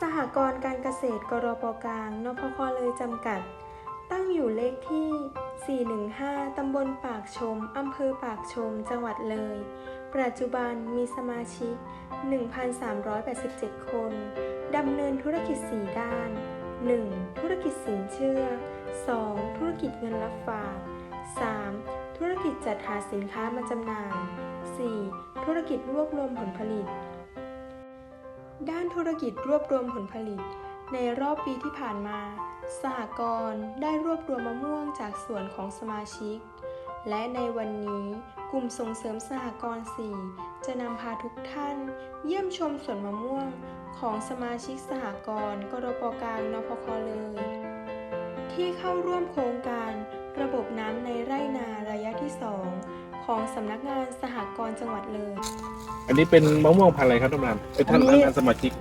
สหกรณ์การเกษตรกรปกลางนพคเลยจำกัด ตั้งอยู่เลขที่ 415 ตำบลปากชม อำเภอปากชม จังหวัดเลย ปัจจุบันมีสมาชิก 1,387 คน ดำเนินธุรกิจ 4 ด้าน 1. ธุรกิจสินเชื่อ 2. ธุรกิจเงินรับฝาก 3. ธุรกิจจัดหาสินค้ามาจำหน่าย 4. ธุรกิจรวบรวมผลผลิต ด้านธุรกิจรวบรวมผลผลิต ในรอบปีที่ผ่านมา สหกรณ์ได้รวบรวมมะม่วงจากสวนของสมาชิก และในวันนี้กลุ่มส่งเสริมสหกรณ์ 4 จะนำพาทุกท่าน เยี่ยมชมสวนมะม่วงของสมาชิกสหกรณ์กรปกลางนพคเลย ที่เข้าร่วมโครงการระบบน้ำในไร่นาระยะที่ ของสำนักงานสหกรณ์จังหวัดเลย อันนี้เป็นมะม่วงพันธุ์อะไรครับท่านประธานเป็นท่านอันนี้ท่านสมาชิก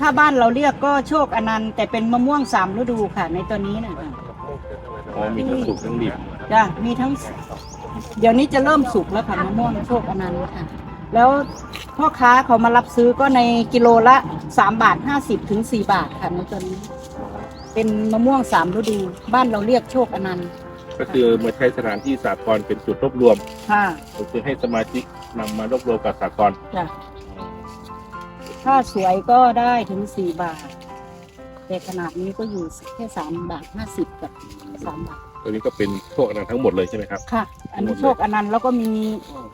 ถ้าบ้านเราเรียกก็โชคอนันต์แต่เป็นมะม่วงสามฤดูค่ะ ในตัวนี้นะคะอ๋อมีทั้งสุกทั้งดิบจ้ะมีทั้ง เดี๋ยวนี้จะเริ่มสุกแล้วค่ะมะม่วงโชคอนันต์ค่ะ แล้วพ่อค้าเขามารับซื้อก็ในกิโลละสามบาทห้าสิบถึงสี่บาทค่ะในตัวนี้ เป็นมะม่วงสามฤดู บ้านเราเรียกโชคอนันต์ ก็คือมาใช้สถานที่สากลเป็นจุดรวบรวมค่ะ ก็คือให้สมาชิกนำมารวบรวมกับสากลจ้ะ ถ้าสวยก็ได้ถึงสี่บาท แต่ขนาดนี้ก็อยู่แค่สามบาทห้าสิบกับสามบาท ตัวนี้ก็เป็นพวกนั้นทั้งหมดเลยใช่ไหมครับ ค่ะ อันนี้โชคอนันต์แล้วก็มี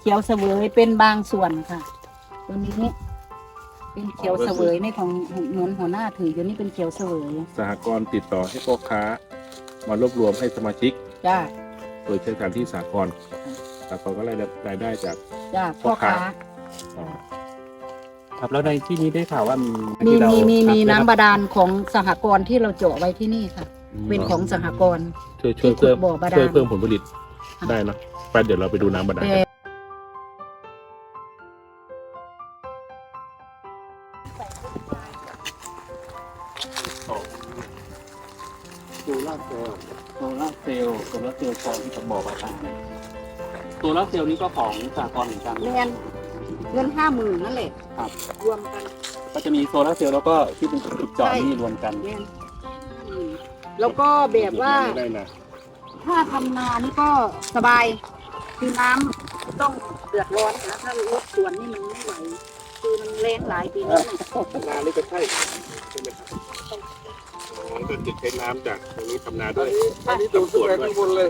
เขียวเสวยเป็นบางส่วนค่ะ ตัวนี้เป็นเขียวเสวยในของเหมือนหัวหน้าถืออยู่นี่เป็นเขียวเสวยสหกรณ์ติดต่อให้พ่อค้ามารวบรวมให้สมาชิก จ้าโดยใช้สถานที่สากลสากลก็ได้รายได้จาก จ้าพ่อค้าอ๋อครับแล้วในที่นี้ได้ข่าวว่ามีมีที่เรามีมีมีทำน้ำบาดาลของสหกรณ์ที่เราเจาะไว้ที่นี่ค่ะ เป็นของสหกรณ์ ช่วยช่วยเพิ่มที่ขุดบ่อบาดาล ช่วยเพิ่มผลผลิตค่ะได้เนอะไปเดี๋ยวเราไปดูน้ำบาดาลแต่กัน โซล่าร์เซลล์โซล่าร์เซลล์โซล่าร์เซลล์ของที่ผมบอกไปทางโซล่าร์เซลล์นี้ก็ของสากลเหมือนกันเงินเงินห้าหมื่นนั่นแหละครับ รวมกัน ก็จะมีโซล่าร์เซลล์แล้วก็ที่เป็นจุดเจาะใช่นี่รวมกันเงินแล้วก็แบบว่า ได้นะถ้าทำนานี่ก็สบายคือน้ำไม่ต้องเดือดร้อนนะถ้ารถสวนนี่มันไม่ไหวคือมันแรงหลายปีนี้นานี่ก็ใช่ใช่ไหมครับ อ๋อก็จะใช้น้ำจากตรงนี้ทำนาด้วยอันนี้ดูดขึ้นไปข้างบนเลย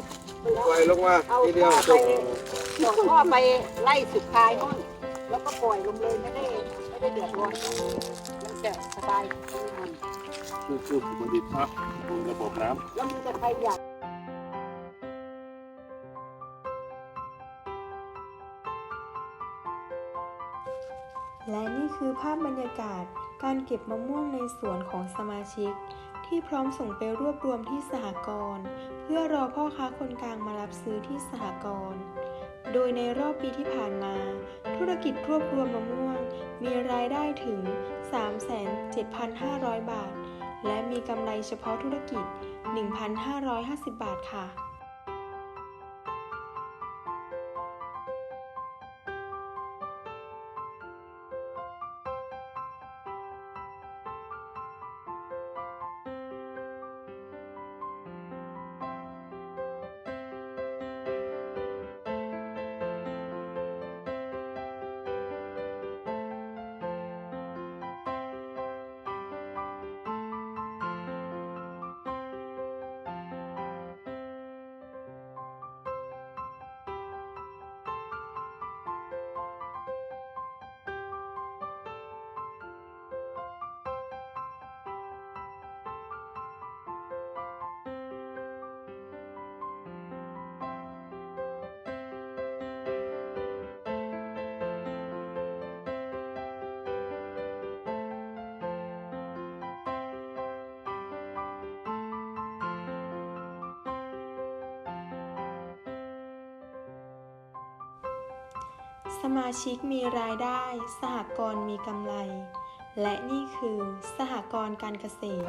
ปล่อยลงมาเอาทีเดีท่ยวอจไปบส่งท่อไปไล่สุดท้ายนู่นแล้วก็ปล่อยลงเลยไม่ได้ไม่ได้เดือดร้อนมันจะสบายมันคือคือผลผลิตครับระบบน้แล้วมันจะใครอยากและนี่คือภาพบรรยากาศการเก็บมะม่วงในสวนของสมาชิก ที่พร้อมส่งไปรวบรวมที่สหกรณ์เพื่อรอพ่อค้าคนกลางมารับซื้อที่สหกรณ์โดยในรอบปีที่ผ่านมา ธุรกิจรวบรวมมะม่วง มีรายได้ถึง 37,500 บาท และมีกำไรเฉพาะธุรกิจ 1,550 บาทค่ะ สมาชิกมีรายได้ สหกรณ์มีกำไร และนี่คือสหกรณ์การเกษตร